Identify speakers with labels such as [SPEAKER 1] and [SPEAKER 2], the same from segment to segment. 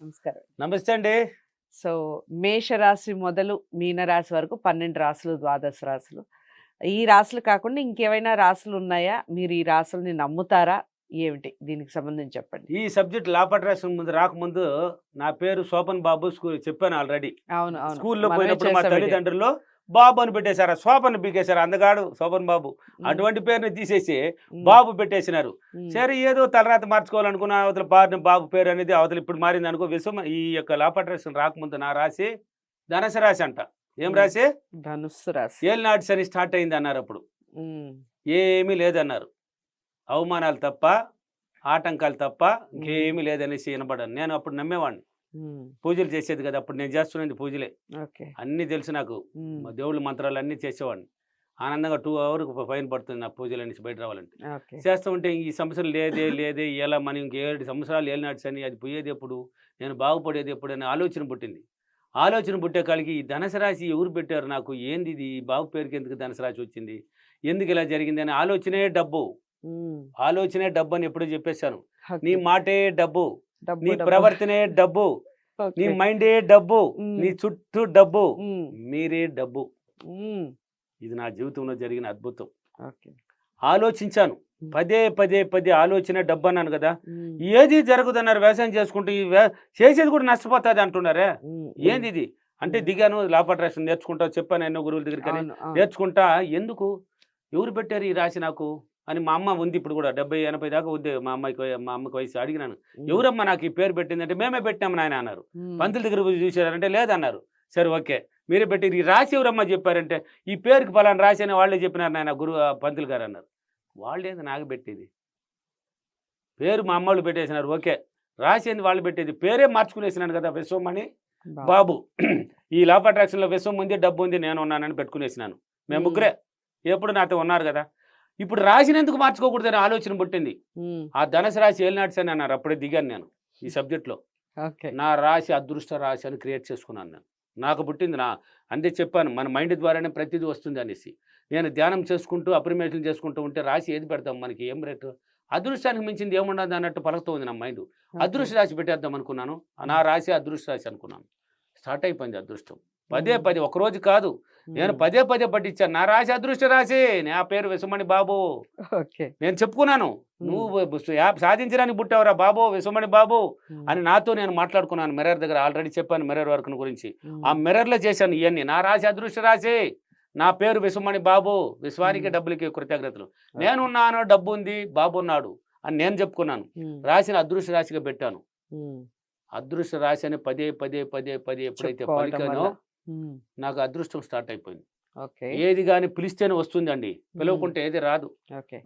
[SPEAKER 1] నమస్కారం
[SPEAKER 2] నమస్తే అండి.
[SPEAKER 1] సో మేషరాశి మొదలు మీనరాశి వరకు పన్నెండు రాసులు ద్వాదశ రాసులు ఈ రాసులు కాకుండా ఇంకేమైనా రాసులు ఉన్నాయా? మీరు ఈ రాసుల్ని నమ్ముతారా? ఏమిటి? దీనికి సంబంధించి చెప్పండి.
[SPEAKER 2] ఈ సబ్జెక్ట్ లాపట్రాసిన ముందు రాకముందు నా పేరు శోభన్ బాబు స్కూల్ చెప్పాను ఆల్రెడీ.
[SPEAKER 1] అవును
[SPEAKER 2] స్కూల్లో పోయినప్పుడు మా. తల్లిదండ్రులు బాబు అని పెట్టేశారు? శోభన్ పీకేశారు? అందగాడు శోభన్ బాబు. అటువంటి పేరుని తీసేసి బాబు పెట్టేసినారు. సరే ఏదో తలరాత మార్చుకోవాలనుకున్న అవతల బాబు బాబు పేరు అనేది అవతల ఇప్పుడు మారింది అనుకో విశ్వ ఈ యొక్క లాపట్రాసిన రాకముందు నా రాసి ధనస రాశి అంట. ఏం. రాసి
[SPEAKER 1] ధనుస్సు రాశి.
[SPEAKER 2] ఏళ్ళనాటి శని స్టార్ట్ అయింది అన్నారు అప్పుడు. ఏమీ లేదన్నారు. అవమానాలు తప్ప ఆటంకాలు తప్ప ఇంకేమీ లేదనేసి వినపడాను. నేను అప్పుడు నమ్మేవాడిని పూజలు చేసేది కదా! అప్పుడు నేను చేస్తున్నది పూజలే. అన్నీ తెలుసు నాకు. దేవుళ్ళ మంత్రాలు అన్నీ చేసేవాడిని. ఆనందంగా టూ అవర్కి ఫైన్ పడుతుంది నా పూజలు అనేసి బయట రావాలంటే. చేస్తూ ఉంటే ఈ సమస్యలు లేదే లేదే ఎలా మనం ఇంకేడు సంవత్సరాలు ఏలినాటి అని అది పోయేది ఎప్పుడు? నేను బాగుపడేది ఎప్పుడు? అనే ఆలోచన పుట్టింది. ఆలోచన పుట్టే కాలికి ఈ ధనుసు రాశి ఎవరు పెట్టారు నాకు? ఏంది ఇది? ఈ బాబు పేరుకి ఎందుకు ధనుసు రాశి వచ్చింది? ఎందుకు ఇలా జరిగింది? అనే ఆలోచనే డబ్బు. ఆలోచనే డబ్బు అని ఎప్పుడు చెప్పేశాను. నీ మాటే డబ్బు, నీ. ప్రవర్తనే డబ్బు నీ. మైండే డబ్బు నీ చుట్టూ డబ్బు మీరే డబ్బు ఇది నా జీవితంలో జరిగిన అద్భుతం. ఆలోచించాను. పదే పదే పదే ఆలోచన డబ్బు అన్నాను కదా ఏది జరుగుతున్నారు వ్యవసాయం చేసుకుంటూ ఈ చేసేది కూడా నష్టపోతుంది అంటున్నారే ఏంది ఇది అంటే. దిగాను లాపట్రేషన్ నేర్చుకుంటా చెప్పాను ఎన్నో గురువుల.
[SPEAKER 1] అవును, అవును.
[SPEAKER 2] నేర్చుకుంటా ఎందుకు ఎవరు పెట్టారు ఈ రాశి నాకు అని మా అమ్మ ఉంది ఇప్పుడు కూడా డెబ్బై ఎనభై దాకా ఉంది మా అమ్మాయికి మా అమ్మకి వయసు అడిగినాను. ఎవరమ్మా నాకు ఈ పేరు పెట్టిందంటే మేమే పెట్టాము నాయన అన్నారు. పంతుల దగ్గర చూసారంటే లేదన్నారు. సరే ఓకే. మీరే పెట్టి ఈ రాశి ఎవరమ్మా చెప్పారంటే ఈ పేరుకి ఫలానా రాశి అని వాళ్ళే చెప్పినారు నాయన గురు పంతులు గారు అన్నారు. వాళ్ళేది నాకు పెట్టేది? పేరు మా అమ్మోళ్ళు పెట్టేసినారు. ఓకే. రాశి ఏంది వాళ్ళు పెట్టేది? పేరే మార్చుకునేసినాను కదా విశ్వం అని
[SPEAKER 1] బా-
[SPEAKER 2] బాబు. ఈ లాప్ అట్రాక్షన్లో విశ్వం ఉంది డబ్బు ఉంది నేను ఉన్నానని పెట్టుకునేసినాను. మ్మ్. ముగ్గురే. ఎప్పుడు నాతో ఉన్నారు కదా? ఇప్పుడు రాసినందుకు మార్చుకోకూడదని ఆలోచన పుట్టింది. ఆ ధనుసు రాశి అని అన్నారు. అప్పుడే దిగాను నేను ఈ సబ్జెక్ట్లో. నా రాశి అదృష్ట రాశి అని క్రియేట్ చేసుకున్నాను నేను. నాకు పుట్టింది నా అంతే చెప్పాను మన మైండ్ ద్వారానే ప్రతిదీ వస్తుంది అనేసి. నేను ధ్యానం చేసుకుంటూ అప్రిమేషన్ చేసుకుంటూ ఉంటే రాశి ఏది పెడతాం మనకి? ఏం రేటు? అదృష్టానికి మించింది ఏముండదు అన్నట్టు పలుకుతూ ఉంది నా మైండ్. అదృష్ట రాశి పెట్టేద్దాం అనుకున్నాను. నా రాశి అదృష్ట రాశి అనుకున్నాను. స్టార్ట్ అయిపోయింది అదృష్టం. పదే. పదే ఒక రోజు కాదు. నేను పదే పదే పట్టించాను నా రాశి అదృష్ట రాశి. నా పేరు విసుమణి బాబు. నేను చెప్పుకున్నాను. నువ్వు సాధించడానికి పుట్టావురా బాబు విసుమణి బాబు అని నాతో నేను మాట్లాడుకున్నాను. మిర్రర్ దగ్గర ఆల్రెడీ చెప్పాను మిర్రర్ వర్క్ గురించి. ఆ మిర్రర్లో చేశాను ఇవన్నీ నా రాశి అదృష్ట రాశి. నా పేరు విసుమణి బాబు. విశ్వానికి. డబ్బులకి కృతజ్ఞతలు. నేనున్నాను డబ్బు ఉంది బాబు ఉన్నాడు అని నేను చెప్పుకున్నాను. రాశిని అదృష్ట రాశిగా పెట్టాను. అదృష్ట రాశి అని పదే పదే పదే పదే ఎప్పుడైతే పలికానో నాకు అదృష్టం స్టార్ట్ అయిపోయింది.
[SPEAKER 1] ఓకే.
[SPEAKER 2] ఏది కానీ పిలిస్తేనే వస్తుందండి. పిలవకుంటే ఏది రాదు.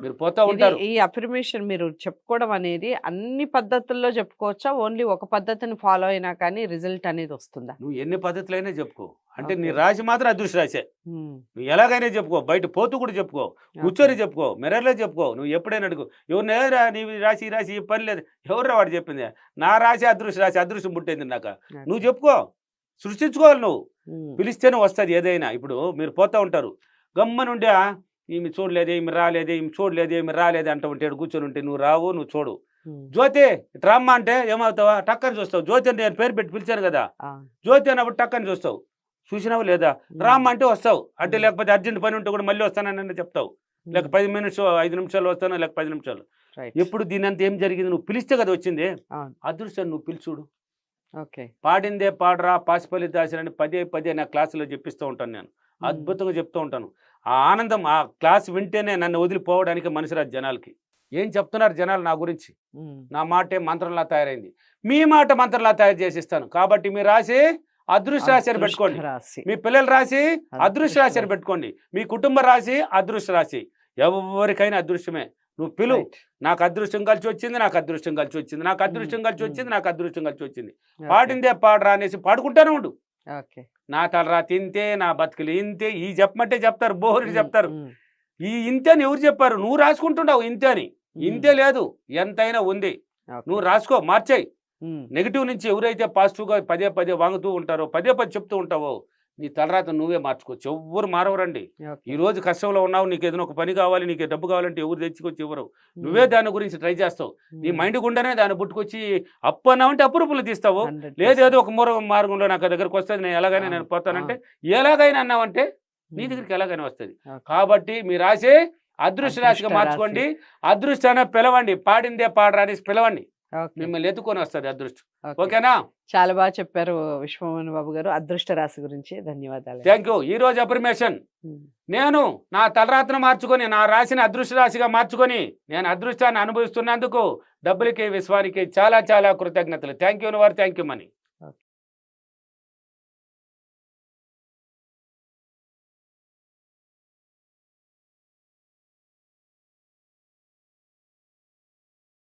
[SPEAKER 2] మీరు పోతా ఉంటారు.
[SPEAKER 1] ఈ అఫర్మేషన్ మీరు చెప్పుకోవడం అనేది అన్ని పద్ధతుల్లో చెప్పుకోవచ్చా? ఓన్లీ ఒక పద్ధతిని ఫాలో అయినా కానీ రిజల్ట్ అనేది వస్తుందా?
[SPEAKER 2] నువ్వు ఎన్ని పద్ధతులైనా చెప్పుకో. అంటే నీ. రాశి మాత్రం అదృష్ట రాశే. నువ్వు ఎలాగైనా చెప్పుకో. బయట పోతూ కూడా చెప్పుకో. కూర్చొని చెప్పుకో. మిర్రర్లో చెప్పుకో. నువ్వు ఎప్పుడైనా అడుగు. ఎవరిని ఎవరా నీ రాశి రాశి ఈ పని లేదు. ఎవరురా వాడు చెప్పింది? నా రాశి అదృష్ట రాశి. అదృష్టం పుట్టింది నాకు. నువ్వు చెప్పుకో. సృష్టించుకోవాలి నువ్వు. పిలిస్తేనే వస్తుంది ఏదైనా. ఇప్పుడు మీరు పోతా ఉంటారు. గమ్మనుండే ఈమె చూడలేదు ఈమె రాలేదు ఈమె చూడలేదు ఈమె రాలేదు అంటూ ఉంటాడు. కూర్చొని ఉంటే నువ్వు రావు నువ్వు చూడు. జ్యోతి డ్రామా అంటే ఏమవుతావా? టక్కని చూస్తావు. జ్యోతి అంటే నేను పేరు పెట్టి పిలిచాను కదా. జ్యోతి అన్నప్పుడు టక్కని చూస్తావు. చూసినావు లేదా?
[SPEAKER 1] ఉమ్,
[SPEAKER 2] రామ్ అంటే వస్తావు. అంటే. లేకపోతే అర్జెంట్ పని ఉంటే కూడా మళ్ళీ వస్తానని చెప్తావు. లేక పది మినిట్స్ ఐదు నిమిషాలు వస్తాను లేక పది నిమిషాలు. ఎప్పుడు దీని అంతా ఏం జరిగింది? నువ్వు పిలిస్తే కదా వచ్చింది. అదృష్టం నువ్వు పిలుచుడు. పాడిందే పాడరా పాసిపల్లి దాసరని పదే పదే నా క్లాసులో చెప్పిస్తూ ఉంటాను నేను. అద్భుతంగా చెప్తూ ఉంటాను. ఆ ఆనందం ఆ క్లాస్ వింటేనే నన్ను వదిలిపోవడానికి మనిషి రాదు జనాలకి. ఏం చెప్తున్నారు జనాలు నా గురించి? నా మాటే మంత్రంలా తయారైంది. మీ మాట మంత్రంలా తయారు చేసిస్తాను. కాబట్టి మీరు రాసి అదృష్ట రాశి అని పెట్టుకోండి మీ పిల్లల రాసి అదృష్ట రాశి అని
[SPEAKER 1] రాశి.
[SPEAKER 2] పెట్టుకోండి. మీ కుటుంబ రాశి అదృష్ట రాశి ఎవరికైనా అదృష్టమే. నువ్వు పిలు
[SPEAKER 1] Right.
[SPEAKER 2] నాకు అదృష్టం కలిసి వచ్చింది నాకు అదృష్టం కలిసి వచ్చింది. నాకు అదృష్టం కలిసి
[SPEAKER 1] మ్మ్.
[SPEAKER 2] వచ్చింది నాకు అదృష్టం కలిసి వచ్చింది. పాడిందే పాడరా అనేసి పాడుకుంటానే ఉండు. నా తలరా తింతే నా బతుకులు ఇంతే ఈ చెప్పమంటే చెప్తారు బోహరి
[SPEAKER 1] ఉమ్,
[SPEAKER 2] చెప్తారు. ఈ ఇంతే అని ఎవరు చెప్పారు? నువ్వు రాసుకుంటున్నావు ఇంతే అని ఇంతే లేదు ఎంతైనా ఉంది. నువ్వు రాసుకో మార్చేయి. నెగిటివ్ నుంచి ఎవరైతే పాజిటివ్గా పదే పదే వాங்குతూ ఉంటారో పదే పదే చెప్తూ ఉంటావో నీ తలరాత నువ్వే మార్చుకోవచ్చు. ఎవ్వరు మారవరండి. ఈ రోజు కష్టంలో ఉన్నావు నీకు ఏదైనా ఒక పని కావాలి నీకు డబ్బు కావాలంటే ఎవరు తెచ్చుకొచ్చి ఎవరు నువ్వే దాని గురించి ట్రై చేస్తావు. నీ. మైండ్ గుండానే దాన్ని పుట్టుకొచ్చి అప్పు అన్నావంటే అప్పు రూపులు తీస్తావు.
[SPEAKER 1] 100%
[SPEAKER 2] లేదు ఏదో ఒక మూర మార్గంలో నాకు దగ్గరకు వస్తుంది నేను ఎలాగైనా నేను పోతానంటే ఎలాగైనా అన్నావంటే నీ. దగ్గరికి ఎలాగైనా వస్తుంది. కాబట్టి మీ రాసే అదృష్ట రాశిగా మార్చుకోండి. అదృష్టాన్ని పిలవండి. పాడిందే పాడరాని పిలవండి. మిమ్మల్ని ఎత్తుకొని వస్తుంది అదృష్టం.
[SPEAKER 1] ఓకే.
[SPEAKER 2] ఓకేనా?
[SPEAKER 1] చాలా బాగా చెప్పారు విశ్వమోహన్ బాబు గారు అదృష్ట రాశి గురించి. ధన్యవాదాలు.
[SPEAKER 2] Thank you. ఈ రోజు అప్రిమేషన్. నేను నా తలరాత్రం మార్చుకొని నా రాశిని అదృష్ట రాశిగా మార్చుకొని నేను అదృష్టాన్ని అనుభవిస్తున్నందుకు డబ్బులకి విశ్వానికి చాలా చాలా కృతజ్ఞతలు. థ్యాంక్ యూ వారు థ్యాంక్ యూ మనీ.